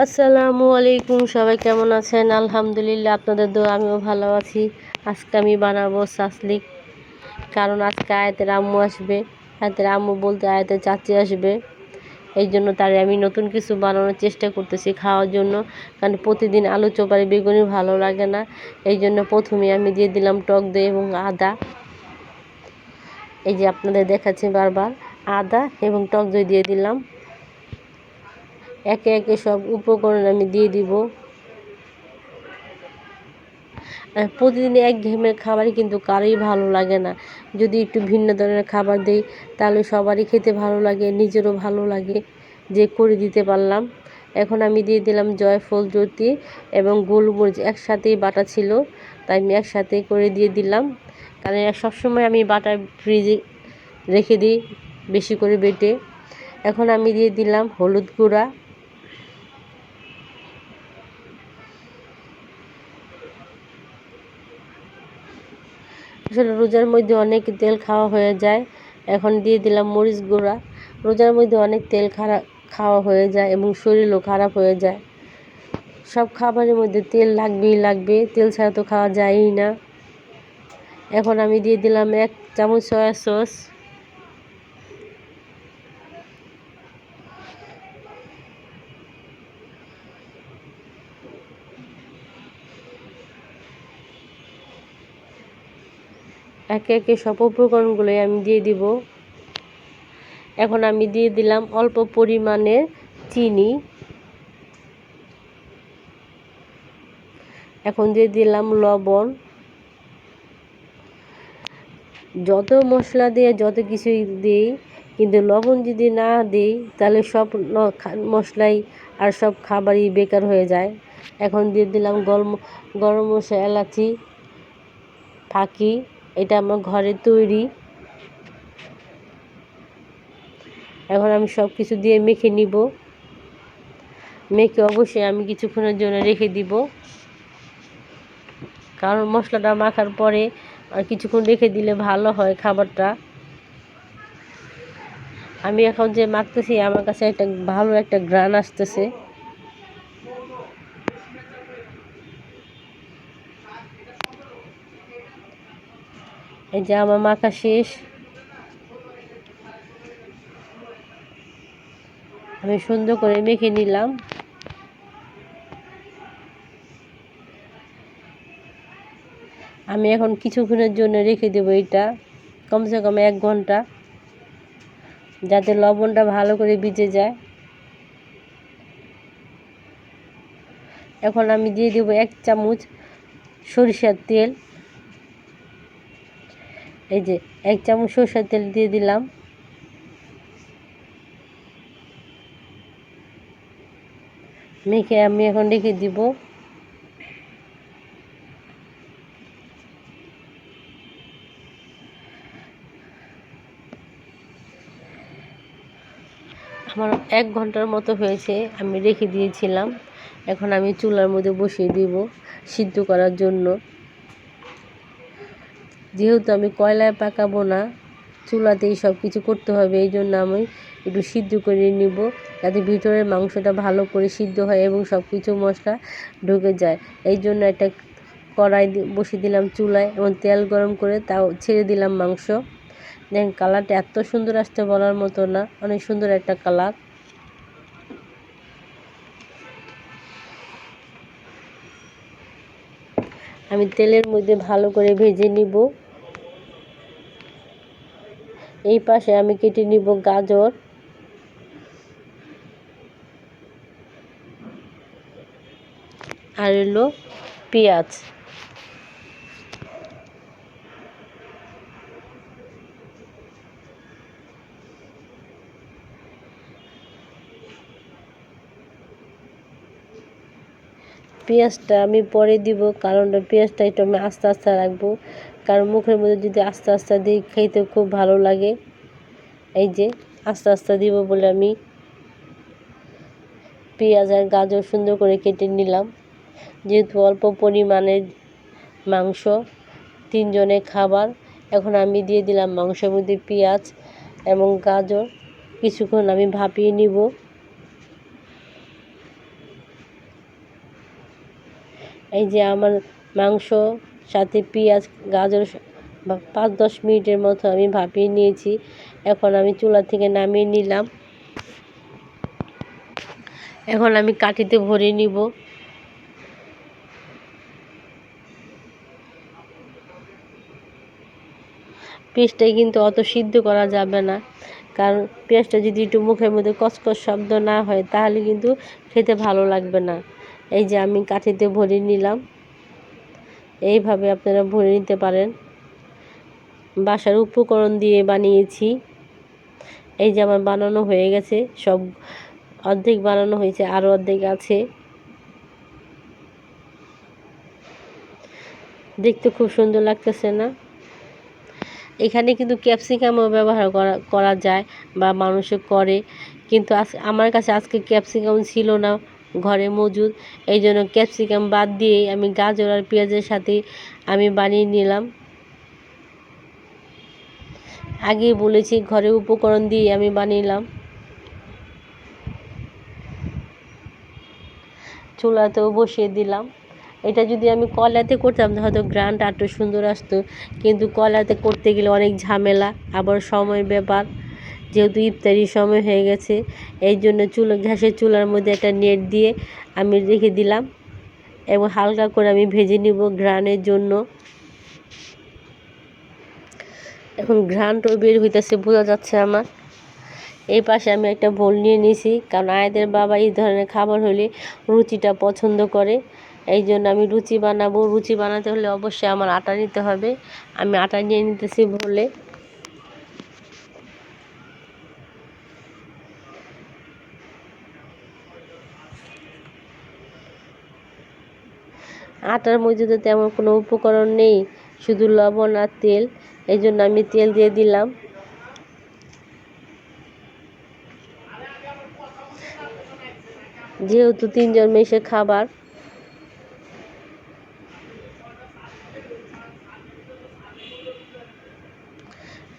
আসসালামু আলাইকুম, সবাই কেমন আছেন? আলহামদুলিল্লাহ, আপনাদের দোয়া, আমিও ভালো আছি। আজকে আমি বানাবো সাসলিক কারণ আজকে আয়াতের আম্মু আসবে। আয়াতের আম্মু বলতে আয়াতের চাচি আসবে। এই জন্য তারে আমি নতুন কিছু বানানোর চেষ্টা করতেছি খাওয়ার জন্য, কারণ প্রতিদিন আলু চোপারি বেগুনি ভালো লাগে না। এই জন্য প্রথমে আমি দিয়ে দিলাম টক দই এবং আদা। এই যে আপনাদের দেখাচ্ছি বারবার, আদা এবং টক দই দিয়ে দিলাম। একে একে সব উপকরণ আমি দিয়ে দিব। প্রতিদিন এক ঘেমের খাবারই কিন্তু কারোই ভালো লাগে না। যদি একটু ভিন্ন ধরনের খাবার দিই, তাহলে সবারই খেতে ভালো লাগে, নিজেরও ভালো লাগে, যে করে দিতে পারলাম। এখন আমি দিয়ে দিলাম জয়ফল জ্যোতি এবং গোলমরিচ, একসাথেই বাটা ছিল, তাই আমি একসাথে করে দিয়ে দিলাম। কারণ সবসময় আমি বাটা ফ্রিজে রেখে দিই, বেশি করে বেটে। এখন আমি দিয়ে দিলাম হলুদ গুঁড়া। আসলে রোজার মধ্যে অনেক তেল খাওয়া হয়ে যায়। এখন দিয়ে দিলাম মরিচ গুঁড়া। রোজার মধ্যে অনেক তেল খারাপ খাওয়া হয়ে যায় এবং শরীরও খারাপ হয়ে যায়। সব খাবারের মধ্যে তেল লাগবেই লাগবে। তেল ছাড়া তো খাওয়া যায়ই না। এখন আমি দিয়ে দিলাম এক চামচ সয়া সস। একে একে সব উপকরণগুলোই আমি দিয়ে দিব। এখন আমি দিয়ে দিলাম অল্প পরিমাণে চিনি। এখন দিয়ে দিলাম লবণ। যত মশলা দিয়ে যত কিছুই দিই, কিন্তু লবণ যদি না দিই, তাহলে সব মশলাই আর সব খাবারই বেকার হয়ে যায়। এখন দিয়ে দিলাম গরম গরম মশলা, এলাচি, ফাঁকি। এটা আমার ঘরে তৈরি। এখন আমি সব কিছু দিয়ে মেখে নিব। মেখে অবশ্যই আমি কিছুক্ষণের জন্য রেখে দিব। কারণ মশলাটা মাখার পরে আর কিছুক্ষণ রেখে দিলে ভালো হয় খাবারটা। আমি এখন যে মাখতেছি, আমার কাছে একটা ভালো একটা গ্রান আসতেছে। এই যে আমার মাখা শেষ। আমি সুন্দর করে মেখে নিলাম। আমি এখন কিছুক্ষণের জন্য রেখে দেবো এটা। কমসে কম এক ঘণ্টা, যাতে লবণটা ভালো করে ভিজে যায়। এখন আমি দিয়ে দেবো এক চামচ সরিষার তেল। এই যে এক চামচ সরষের তেল দিয়ে দিলাম। মেখে আমি এখন রেখে দিব। আমার এক ঘণ্টার মতো হয়েছে, আমি রেখে দিয়েছিলাম। এখন আমি চুলার মধ্যে বসিয়ে দিব সিদ্ধ করার জন্য। যেহেতু আমি কয়লায় পাকাবো না, চুলাতেই সব কিছু করতে হবে, এই জন্য আমি একটু সিদ্ধ করে নিব যাতে ভিতরের মাংসটা ভালো করে সিদ্ধ হয় এবং সব কিছু মশলা ঢুকে যায়। এই জন্য একটা কড়াই বসিয়ে দিলাম চুলায় এবং তেল গরম করে তাও ছেড়ে দিলাম মাংস। দেখেন কালারটা এত সুন্দর আসছে বলার মতো না, অনেক সুন্দর একটা কালার। আমি তেলের মধ্যে ভালো করে ভেজে নিব। এই পাশে আমি কেটে নিব গাজর। আর এলো পেঁয়াজ। পেঁয়াজটা আমি পরে দিব, কারণ পেঁয়াজটা একটু আমি আস্তে আস্তে রাখব। কারণ মুখের মধ্যে যদি আস্তে আস্তে দিই, খেতে খুব ভালো লাগে। এই যে, আস্তে আস্তে দিব বলে আমি পেঁয়াজ আর গাজর সুন্দর করে কেটে নিলাম। যেহেতু অল্প পরিমাণে মাংস, তিনজনের খাবার, এখন আমি দিয়ে দিলাম মাংসের মধ্যে পেঁয়াজ এবং গাজর। কিছুক্ষণ আমি ভাপিয়ে নিব। এই যে আমার মাংস, সাথে পেঁয়াজ, গাজর পাঁচ দশ মিনিটের মতো আমি ভাপিয়ে নিয়েছি। এখন আমি চুলা থেকে নামিয়ে নিলাম। এখন আমি কাঠিতে ভরে নিব। পেঁয়াজটাই কিন্তু অত সিদ্ধ করা যাবে না। কারণ পেঁয়াজটা যদি একটু মুখের মধ্যে কচকচ শব্দ না হয়, তাহলে কিন্তু খেতে ভালো লাগবে না। এই যে আমি কাঠিতে ভরে নিলাম। এইভাবে আপনারা ভরে নিতে পারেন। বাসার উপকরণ দিয়ে বানিয়েছি। এই যে আমার বানানো হয়ে গেছে। সব অর্ধেক বানানো হয়েছে আরও অর্ধেক আছে। দেখতে খুব সুন্দর লাগতেছে না? এখানে কিন্তু ক্যাপসিকামও ব্যবহার করা করা যায় বা মানুষে করে। কিন্তু আজ, আমার কাছে আজকে ক্যাপসিকাম ছিল না। ঘরে মজুদ। এই জন্য ক্যাপসিকাম বাদ দিয়ে আমি গাজর আর পেঁয়াজের সাথে আমি বানিয়ে নিলাম। আগে বলেছি ঘরে উপকরণ দিয়ে আমি বানিলাম। চুলাতেও বসিয়ে দিলাম। এটা যদি আমি কলাতে করতাম, হয়তো গ্রান্ড আরও সুন্দর আসতো। কিন্তু কলাতে করতে গেলে অনেক ঝামেলা, আবার সময় ব্যাপার। যেহেতু ইফতারির সময় হয়ে গেছে, এই জন্য চুলো ঘ্যাসের চুলার মধ্যে একটা নেট দিয়ে আমি রেখে দিলাম এবং হালকা করে আমি ভেজে নিব গ্রানের জন্য। এখন ঘ্রাণটাও বের হইতেছে, বোঝা যাচ্ছে আমার। এই পাশে আমি একটা বোল নিয়ে নিয়েছি কারণ আয়াদের বাবা এই ধরনের খাবার হলে রুচিটা পছন্দ করে। এই জন্য আমি রুচি বানাবো। রুচি বানাতে হলে অবশ্যই আমার আটা নিতে হবে। আমি আটা নিয়ে নিতেছি বলে। আটার মধ্যে তো তেমন কোনো উপকরণ নেই, শুধু লবণ আর তেল এই জন্য আমি তেল দিয়ে দিলাম। যেহেতু তিনজন মেশে খাবার,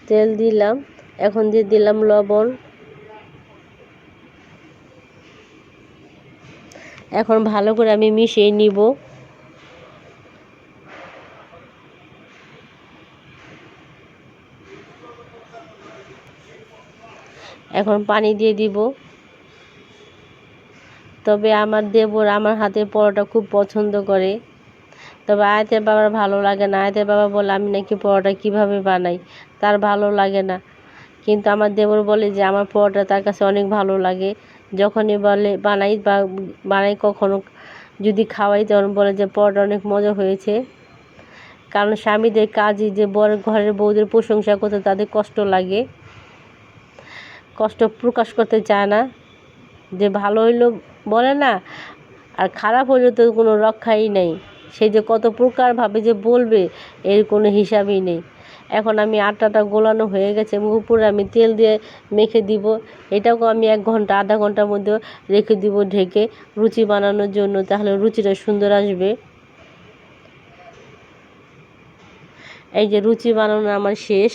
তেল দিলাম, এখন দিয়ে দিলাম লবণ। এখন ভালো করে আমি মিশিয়ে নিব। এখন পানি দিয়ে দিব। তবে আমার দেবর আমার হাতের পরোটা খুব পছন্দ করে। তবে আয়তের বাবার ভালো লাগে না। আয়তের বাবা বলে, আমি নাকি পরোটা কীভাবে বানাই? তার ভালো লাগে না। কিন্তু আমার দেবর বলে যে, আমার পরোটা তার কাছে অনেক ভালো লাগে। যখনই বলে, বানাই বা বানাই কখনো যদি খাওয়াই, তখন বলে যে, পরোটা অনেক মজা হয়েছে। কারণ স্বামীদের কাজই যে বড় ঘরের বউদের প্রশংসা করতে তাদের কষ্ট লাগে। কষ্ট প্রকাশ করতে চায় না। যে ভালো হইল বলে না, আর খারাপ হইলে তো কোনো রক্ষাই নেই। সে যে কত প্রকারভাবে যে বলবে, এর কোনো হিসাবই নেই। এখন আমি আটাটা গোলানো হয়ে গেছে উপরে আমি তেল দিয়ে মেখে দিব। এটাকেও আমি এক ঘণ্টা, আধা ঘণ্টার মধ্যে রেখে দিব ঢেকে রুচি বানানোর জন্য, তাহলে রুচিটা সুন্দর আসবে। এই যে রুচি বানানো আমার শেষ।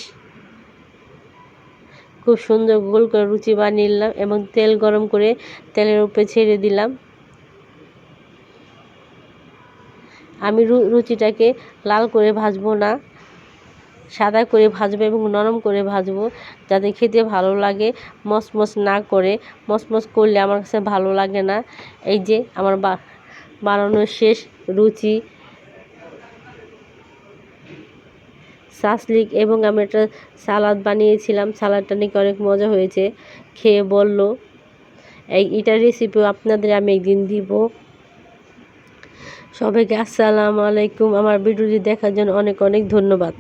খুব সুন্দর গোল করে রুচি বানিয়ে নিলাম এবং তেল গরম করে তেলের উপরে ছেড়ে দিলাম। আমি রুচিটাকে লাল করে ভাজবো না, সাদা করে ভাজবো এবং নরম করে ভাজবো যাতে খেতে ভালো লাগে মসমস না করে। মসমস করলে আমার কাছে ভালো লাগে না। এই যে আমার বানানো শেষ রুচি সাসলিক এবং আমি একটা সালাদ বানিয়েছিলাম। সালাদটা নাকি অনেক মজা হয়েছে। খেয়ে বলল, এই এটার রেসিপিও আপনাদের আমি একদিন দিব। সবাইকে আসসালামু আলাইকুম। আমার ভিডিওটি দেখার জন্য অনেক অনেক ধন্যবাদ।